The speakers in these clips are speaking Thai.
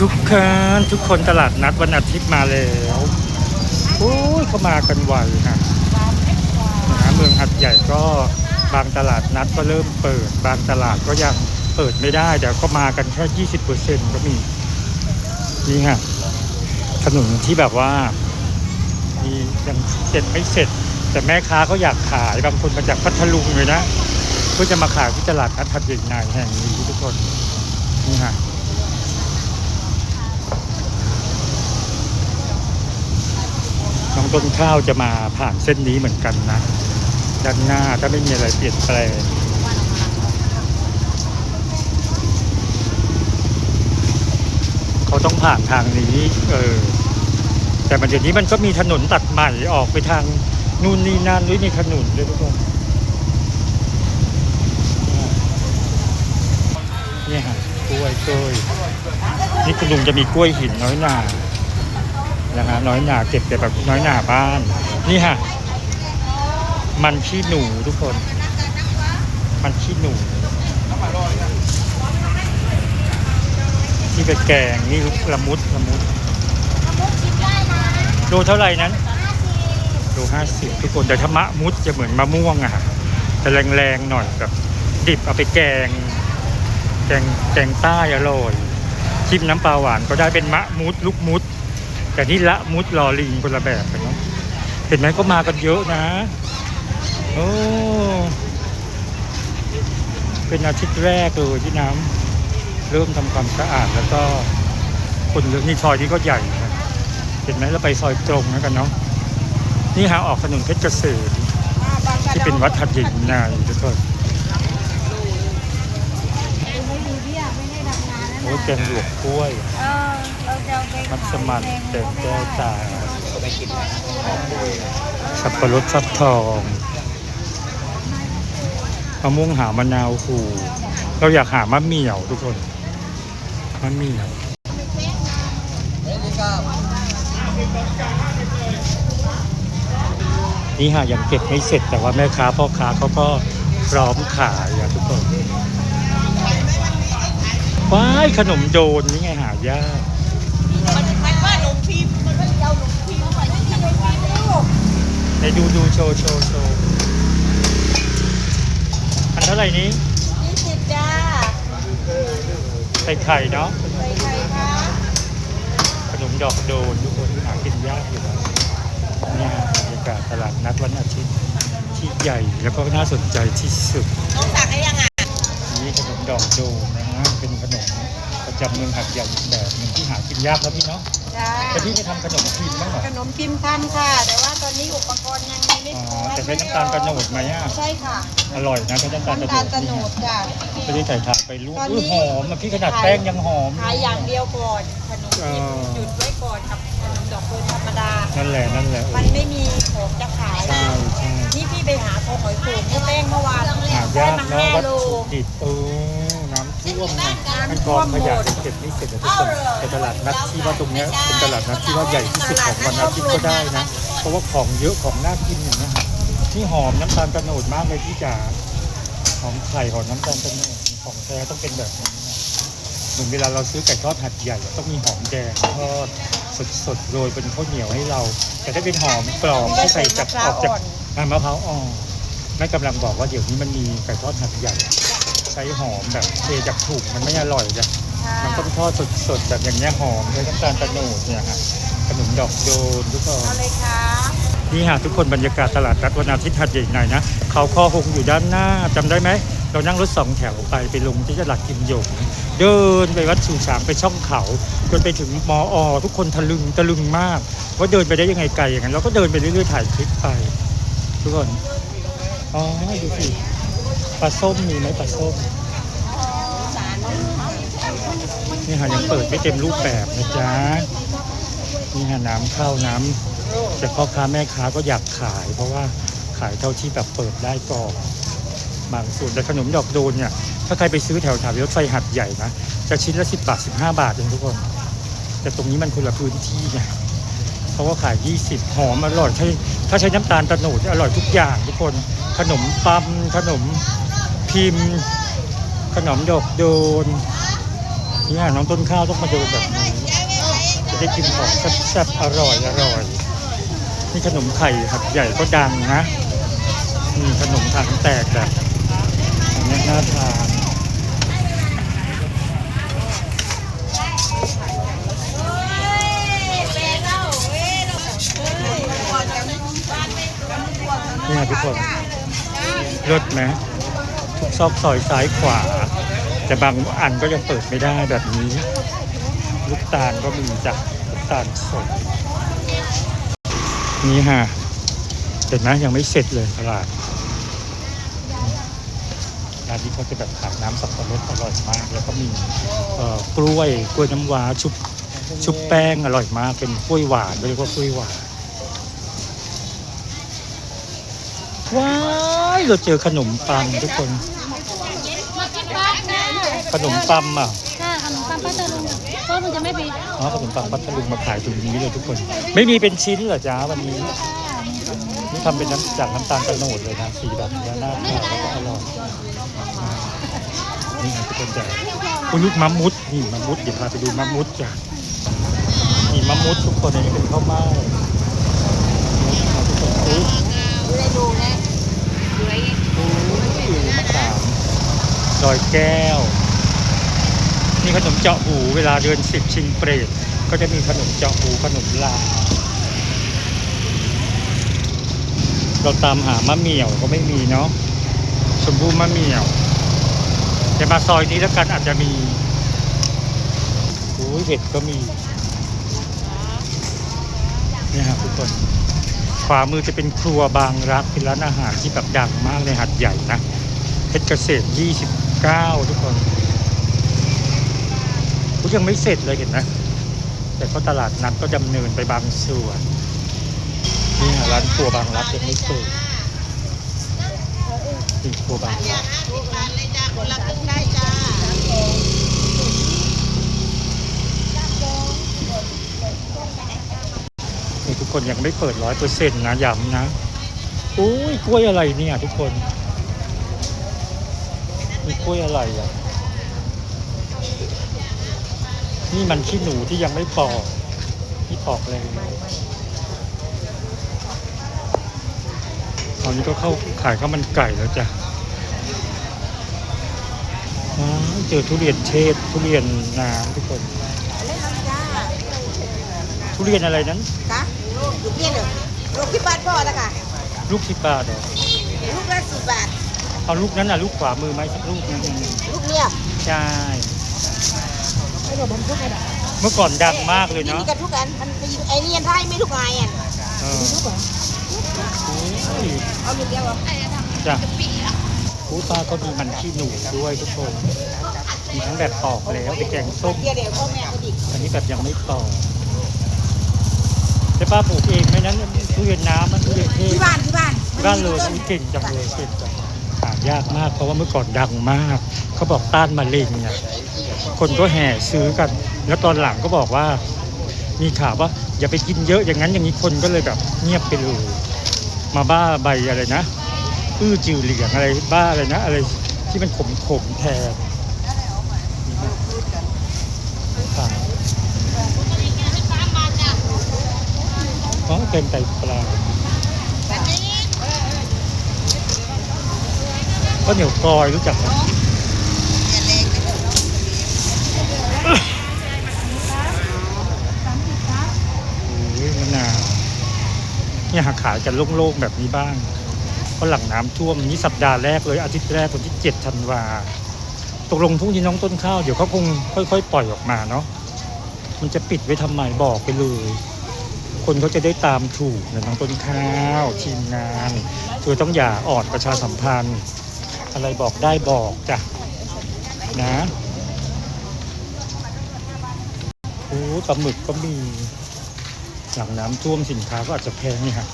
ทุกคนทุกคนตลาดนัดวันอาทิตย์มาแล้วโอ้ยเขามากันไวนะนะเมืองหัดใหญ่ก็บางตลาดนัดก็เริ่มเปิด บางตลาดก็ยังเปิดไม่ได้เดี๋ยวก็มากันแค่ยี่สิบเปอร์เซ็นต์ก็มีนี่ค่ะถนนที่แบบว่ามียังเสร็จไม่เสร็จ แต่แม่ค้าเขาอยากขายบางคนมาจากพัทลุงเลยนะเพื่อจะมาขายที่ตลาดนัดหัดใหญ่ในแห่งนี้ทุกคนนี่ค่ะ น้อง ต้นข้าวจะมาผ่านเส้นนี้เหมือนกันนะ ด้านหน้าถ้าไม่มีอะไรเปลี่ยนแปลงเขาต้องผ่านทางนี้ เออ แต่มันเดี๋ยวนี้มันก็มีถนนตัดใหม่ออกไปทางนู่นนี่นั่นด้วยมีถนนด้วยทุกคนนี่ฮะกล้วยกล้วยนี่คุณลุงจะมีกล้วยหินน้อยหนา นะฮะน้อยหนาเก็บแต่แบบน้อยหนาบ้านนี่ฮะมันขี้หนูทุกคน มันขี้หนูที่ไปแกงนี่ละมุดละมุดโลเท่าไหร่นั้นโลห้าสิบทุกคนแต่ถ้ามะมุดจะเหมือนมะม่วงอะฮะแต่แรงๆหน่อยแบบดิบเอาไปแกง แกงแกงใต้อร่อยชิมน้ำปลาหวานก็ได้เป็นมะมุดลูกมุด แต่นี่ละมุดลอลิงคนละแบบกันเนาะเห็นไหมก็มากันเยอะนะโอ้เป็นอาทิตย์แรกเลยที่น้ำเริ่มทำความสะอาดแล้วก็คนเยอะนี่ซอยนี้ก็ใหญ่นะเห็นไหมเราไปซอยตรงนะกันเนาะนี่หาออกถนนเพชรเกษมที่เป็นวัดหัดใหญ่นายทุกคนโอ้ยแกงหลวกกล้วย เออ มัสมั่นแกงแก้วตาไม่กินนะสับปะรดฟักทองมะม่วงหามะนาวหูเราอยากหามะเหมี่ยวทุกคนมะเหมี่ยวนี่หายังเก็บไม่เสร็จแต่ว่าแม่ค้าพ่อค้าเขาก็พร้อมขายอะทุกคนว้ายขนมโดนนี่ไงหายาก มันมันว่าลงพิมพ์มันว่าเอาลงพิมพ์มาที่ลงพิมพ์ลูก ไหนดูดูโชว์โชว์โชว์อันเท่าไหร่นี้ยี่สิบจ้าไข่ไข่เนาะใส่ไข่ค่ะขนมดอกโดนทุกคนหากินยากอยู่แล้วเนี่ยบรรยากาศตลาดนัดวันอาทิตย์ที่ใหญ่แล้วก็น่าสนใจที่สุดน้องสั่งให้ยังอะนี่ขนมดอกโดนนะฮะเป็นขนมประจำเมืองหัดใหญ่อีกแบบหนึงที่หากินยากแล้วพี่เนาะ จ้าแต่พี่ไม่ทำขนมจีนบ้างเหรอขนมพิมพ์ทำค่ะ แต่ว่าตอนนี้อุปกรณ์ยังมีไม่อ๋อพอแต่ใช้น้ำตาลกระโนดไหมอะใช่ค่ะอร่อยนะใช้น้ำตาลกระน้ำโนตาลดตะโนดจ้ะไม่ได้ใส่ถ่านไปลูกตอนนี้ อุ้ยหอมอะพี่ขนาดแป้งยังหอม ขายอย่างเดียวก่อนขนมเอพิมอพ์หยุดไว้ก่อนกับขนมดอกโดนธรรมดา นั่นแหละนั่นแหละเอมันอไม่มีของจะขาย ใช่ใช่นี่พี่ไปหาของหอยโข่งให้แป้งเมื่อวานหาได้ยากมาเนาะห้าวัตโลถุดิบเออน้ำ ท่วมนะน้ำมันกท่องขยะเก็บไม่เสร็จนะทุกคนแต่ตลาดนัดที่ว่าตรงเนี้ยเป็นตลาดนัดที่ว่าใหญ่ที่สุดของวันอาทิตย์ก็ได้นะ เพราะว่าของเยอะของน่ากินอย่างเงี้ยฮะนี่หอมน้ำตาลกระโนดมากเลยพี่จ๋าหอมไข่หอมน้ำตาลกระโนดของแท้ต้องเป็นแบบนี้นะเหมือนเวลาเราซื้อไก่ทอดหัดใหญ่ต้องมีหอมแดงทอดสดๆโรยเป็นข้าวเหนียวให้เรา แต่ถ้าเป็นหอมปลอมที่ใส่จากออกจากมะพร้าวอ่อนแม่กำลังบอกว่าเดี๋ยวนี้มันมีไก่ทอดหัดใหญ่ ใช้หอมแบบเทจากถุงมันไม่อร่อยจ้ะมันต้องทอดสดๆแบบอย่างเงี้ยหอมเลยน้ำตาลตะโนดเนี่ยฮะขนมดอกโดนทุกคนเอาเลยค่ะนี่ฮะทุกคนบรรยากาศตลาดนัดวันอาทิตย์หัดใหญ่หน่อยนะเขาคอหงอยู่ด้านหน้าจำได้ไหมเรานั่งรถสองแถวไปไปลงที่ตลาดกิมหยงเดินไปวัดชูฉางไปช่องเขาจนไปถึงมออทุกคนทะลึงตะลึงมาก ว่าเดินไปได้ยังไงไกลอย่างนั้นเราก็เดินไปเรื่อยๆถ่ายคลิปไป ทุกคนอ๋อดูสิ ปลาส้มมีไหมปลาส้มนี่ฮะยังเปิดไม่เต็มรูปแบบนะจ๊ะนี่ฮะน้ำเข้าน้ำแต่พ่อค้าแม่ค้าก็อยากขาย เพราะว่าขายเท่าที่แบบเปิดได้ก่อนบางส่วนแต่ขนมดอกโดนเนี่ยถ้าใครไปซื้อแถวแถวรถไฟหัดใหญ่นะจะชิ้นละสิบบาทสิบห้าบาทเองทุกคน แต่ตรงนี้มันคนละพื้นที่ไงเพราะว่าขาย20หอมอร่อยถ้าถ้าใช้น้ำตาลตะโนดอร่อยทุกอย่างทุกคนขนมปั๊มขนม พิมพ์ ขนมดอกโดนเนี่ยน้องต้นข้าวต้องมาดินแบบนี้จะได้กินของแซ่บๆอร่อยอร่อยนี่ขนมไข่หัดใหญ่ก็ดังนะนี่ขนมถังแตกแบบอันนี้น่าทานเนี่ยทุกคนเลิศไหม ซอกซอยซ้ายขวา แต่บางอันก็ยังเปิดไม่ได้แบบนี้ ลูกตาลก็มีจากลูกตาลสด นี่ฮะเห็นไหมยังไม่เสร็จเลยตลาดร้านนี้เขาจะแบบขายน้ำสับปะรดอร่อยมาก แล้วก็มีเอ่อกล้วยกล้วยน้ำว้าชุบชุบแป้งอร่อยมากเป็นกล้วยหวานเรียกว่ากล้วยหวานว้ายเราเจอขนมปังทุกคน ขนมปังอะค่ะขนมปังป้าตะลุงก็มันจะไม่ปีอ๋อขนมปังพัทลุงมาขายตรงนี้เลยทุกคน ไม่มีเป็นชิ้นเหรอจ๊ะวันนี้นี่ทำเป็นน้ำจากน้ำตาลกระโนดเลยนะสีแบบนี้น่าทานแล้วก็อร่อยอ่านี่ครับทุกคนจ้ะคุณลูกมะมุดนี่มะมุดเดี๋ยวพาไปดูมะมุดจ้ะนี่มะมุดทุกคนอันนี้เป็นข้าวเม่าทุกคนอุ๊ยได้ดูนะอุ้ยมะขามลอยแก้ว นี่ขนมเจาะหูเวลาเดินสิบชิงเปรตก็จะมีขนมเจาะหูขนมลา เราตามหามะเหมี่ยวก็ไม่มีเนาะชมพู่มะเหมี่ยวแต่มาซอยนี้แล้วกันอาจจะมีโอ้ยเห็ดก็มีเนี่ยครับทุกคนขวามือจะเป็นครัวบางรักเป็นร้านอาหารที่แบบดังมากในหัดใหญ่นะเพชรเกษตร 29 ทุกคน กูยังไม่เสร็จเลยเห็นไหมแต่ก็ตลาดนัดก็ดำเนินไปบางส่วนนี่ร้านครัวบางรักยังไม่เปิดนี่ครัวบางรักทุกร้านเลยจ้าคนละครึ่งได้จ้านี่ทุกคนยังไม่เปิดร้อยเปอร์เซ็นต์นะย้ำนะอุ้ยกล้วยอะไรเนี่ยทุกคนมีกล้วยอะไรอะ นี่มันขี้หนูที่ยังไม่ปอกที่ปอกเลยตอนนี้ก็เข้าขายข้าวมันไก่แล้วจ้ะว้าวเจอทุเรียนเทศทุเรียนน้ำทุกคน ทุเรียนอะไรนั้นจ้าลูกเบี้ยเหรอลูกที่บ้านพ่อนะค่ะลูกสิบบาทเหรอลูกละสิบบาทเอาลูกนั้นน่ะลูกขวามือไหมสักลูกหนึงลูกเนี่ยใช่ เมื่อก่อนดังมากเลยเนาะมีกันทุกอันมันมีไอ้นี่ยันไทยไม่ทุกไงอะเออโอ้ยเอาลูกเดียวเหรอจ้ะผู้ตาก็มีมันขี้หนูด้วยทุกคนมีทั้งแบบปอกแล้วไปแกงส้มอันนี้แบบยังไม่ปอกแต่ป้าปลูกเองไหมนั้นทุเรียนน้ำมันทุเรียนเทศที่บ้านที่บ้านที่บ้านเลยอุ๊ยเก่งจังเลยเก่งจังหายากมากเพราะว่าเมื่อก่อนดังมาก เขาบอกต้านมะเร็งเนี่ย คนก็แห่ซื้อกัน แล้วตอนหลังก็บอกว่า มีข่าวว่าอย่าไปกินเยอะอย่างนั้นอย่างนี้คนก็เลยแบบเงียบไปเลยมาบ้าใบอะไรนะอื้อจือเหลียงอะไรบ้าอะไรนะ อะไรที่มันขมขมแทนนี่นะข่าวอ๋อเต็มไตปลาข้าวเหนียวกลอยรู้จักไหมโอ้ยมะนาว เนี่ยหาขายกันโล่งๆแบบนี้บ้างเพราะหลังน้ำท่วมนี้สัปดาห์แรกเลยอาทิตย์แรกวันที่เจ็ดธันวาตกลงพรุ่งนี้น้องต้นข้าวเดี๋ยวเขาคงค่อยๆ ปล่อยออกมาเนาะมันจะปิดไว้ทำไมบอกไปเลย คนเขาจะได้ตามถูกนะน้องต้นข้าวทีมงานเธอต้องอย่าอ่อนประชาสัมพันธ์ อะไรบอกได้บอกจ้ะนะโอ้ปลาหมึกก็มี หลังน้ำท่วมสินค้าก็อาจจะแพงนี่ฮะ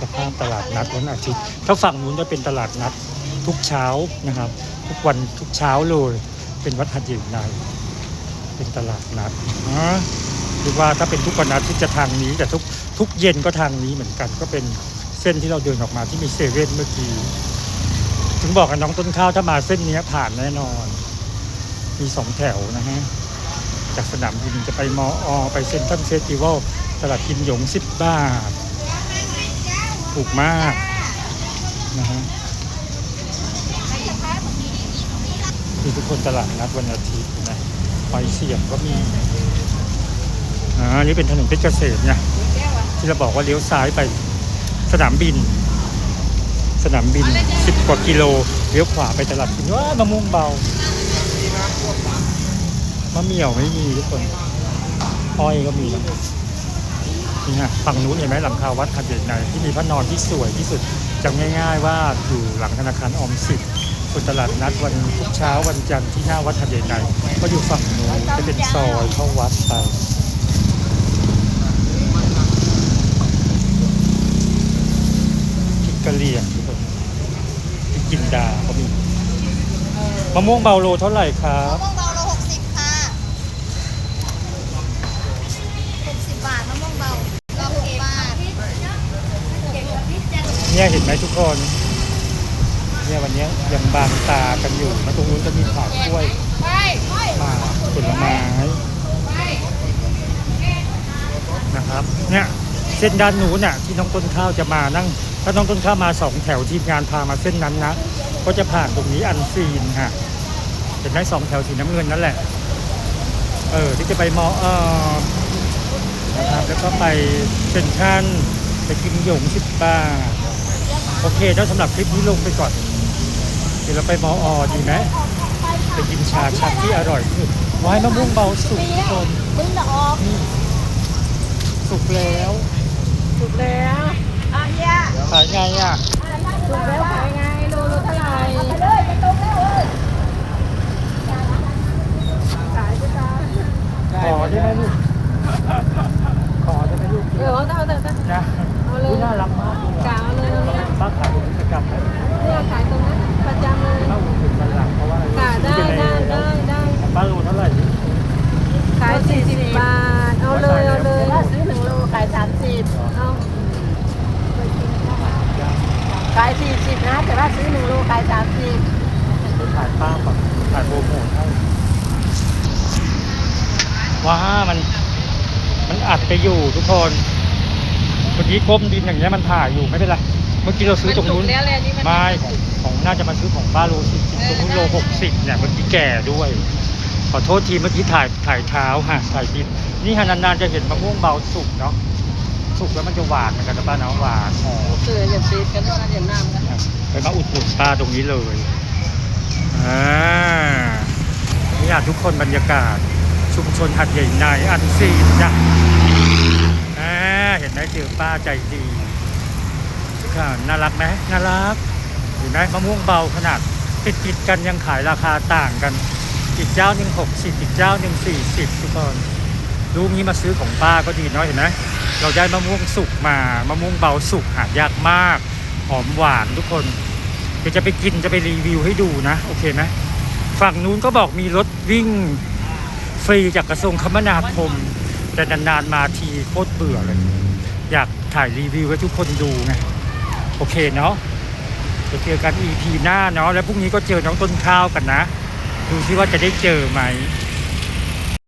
สภาพตลาดนัดวันอาทิตย์ถ้าฝั่งนู้นจะเป็นตลาดนัดทุกเช้านะครับ ทุกวันทุกเช้าเลยเป็นวัดหัดใหญ่ในเป็นตลาดนัดนะหรือว่าถ้าเป็นทุกวันอาทิตย์จะทางนี้ แต่ทุกทุกเย็นก็ทางนี้เหมือนกัน ก็เป็นเส้นที่เราเดินออกมาที่มีเซเว่นเมื่อกี้ถึงบอกกับน้องต้นข้าวถ้ามาเส้นนี้ผ่านแน่นอน มีสองแถวนะฮะจากสนามบินจะไปมออไปเซ็นทรัลเฟสติวัล ลาดกิมหยง 10 บาท ถูกมากนะฮะคือทุกคนตลาดนัดวันอาทิตย์นะไฟเสียงก็มีอ่านนี้เป็นถนนเพชรเกษมนะที่เราบอกว่าเลี้ยวซ้ายไปสนามบิน สนามบิน 10 กว่ากิโลเลี้ยวขวาไปตลาดกินว้ามะม่วงเบามะเหมี่ยวไม่มีทุกคนอ้อยก็มีนะ นี่ฮะฝั่งนู้นเห็นไหมหลังคาวัดหัดใหญ่ในที่มีพระนอนที่สวยที่สุดจำง่าย ๆ ว่าอยู่หลังธนาคารออมสินส่วนตลาดนัดวันทุกเช้าวันจันทร์ที่หน้าวัดหัดใหญ่ในก็อยู่ฝั่งนู้นจะเป็นซอยเข้าวัดไปพริกกะเหรี่ยงทุกคนพริกจินดาก็มีมะม่วงเบาโลเท่าไหร่ครับมะม่วงเบาโลหกสิบค่ะหกสิบบาทมะม่วงเบาเราหกบาท เนี่ยเห็นไหมทุกคน เนี่ยวันนี้ยังบางตากันอยู่นะตรงนู้นจะมีผักกล้วยหมากผลไม้นะครับ เนี่ยเส้นด้านหนูน่ะที่น้องต้นข้าวจะมานั่ง ถ้าน้องต้นข้าวมาสองแถวทีมงานพามาเส้นนั้นนะก็จะผ่านตรงนี้อันซีนค่ะเห็นไหมสองแถวสีน้ำเงินนั่นแหละ เออที่จะไปมอเออนะครับแล้วก็ไปเซ็นทรัลไปกินหยงสิบบาท โอเคแล้วสำหรับคลิปนี้ลงไปก่อน เดี๋ยวเราไปมออดีไหมไปกินชาชักที่อร่อยที่สุดไว้มะม่วงเบาสุกทุกคนมึงจะออกนี่สุกแล้วถูกแล้วอะเฮียขายไงอะถูกแล้วขายไงโลโลเท่าไหร่เลยจะตรงแล้วเว้ยขายไปจ้าขอได้ไหมลูก ว้ามัน มันอัดไปอยู่ทุกคนเมื่อกี้ก้มดินอย่างเงี้ยมันถ่ายอยู่ไม่เป็นไรเมื่อกี้เราซื้อตรงนู้นแล้วแหละนี่มันไม่ของของน่าจะมาซื้อของป้าโลสิบตรงนู้นโลหกสิบเนี่ยเมื่อกี้แก่ด้วย ขอโทษทีเมื่อกี้ถ่ายถ่ายเท้าฮะถ่ายดินนี่ฮะนานๆจะเห็นมะม่วงเบาสุกเนาะสุกแล้วมันจะหวานเหมือนกันนะป้าเนาะหวานหอมเสืออย่าซีดกันนะอย่าน้ำกันไปมาอุดหนุนป้าตรงนี้เลยอ่านี่อยากทุกคนบรรยากาศ ชุมชนหัดใหญ่ในอันซีนจ้ะเห็นไหมเจอป้าใจดีค่ะน่ารักไหมน่ารักเห็นไหมมะม่วงเบาขนาดติดติดกันยังขายราคาต่างกันอีกเจ้าหนึ่งหกสิบอีกเจ้าหนึ่งสี่สิบทุกคนลูกนี้มาซื้อของป้าก็ดีเนาะเห็นไหมเราได้มะม่วงสุกมามะม่วงเบาสุกหายากมากหอมหวานทุกคนเดี๋ยวจะไปกินจะไปรีวิวให้ดูนะ โอเคไหมฝั่งนู้นก็บอกมีรถวิ่ง ฟรีจากกระทรวงคมนาคม แต่นานๆมาทีโคตรเบื่อเลย อยากถ่ายรีวิวให้ทุกคนดูไงโอเคเนาะจะเจอกัน EP หน้าเนาะแล้วพรุ่งนี้ก็เจอน้องต้นข้าวกันนะ ดูซิว่าจะได้เจอไหม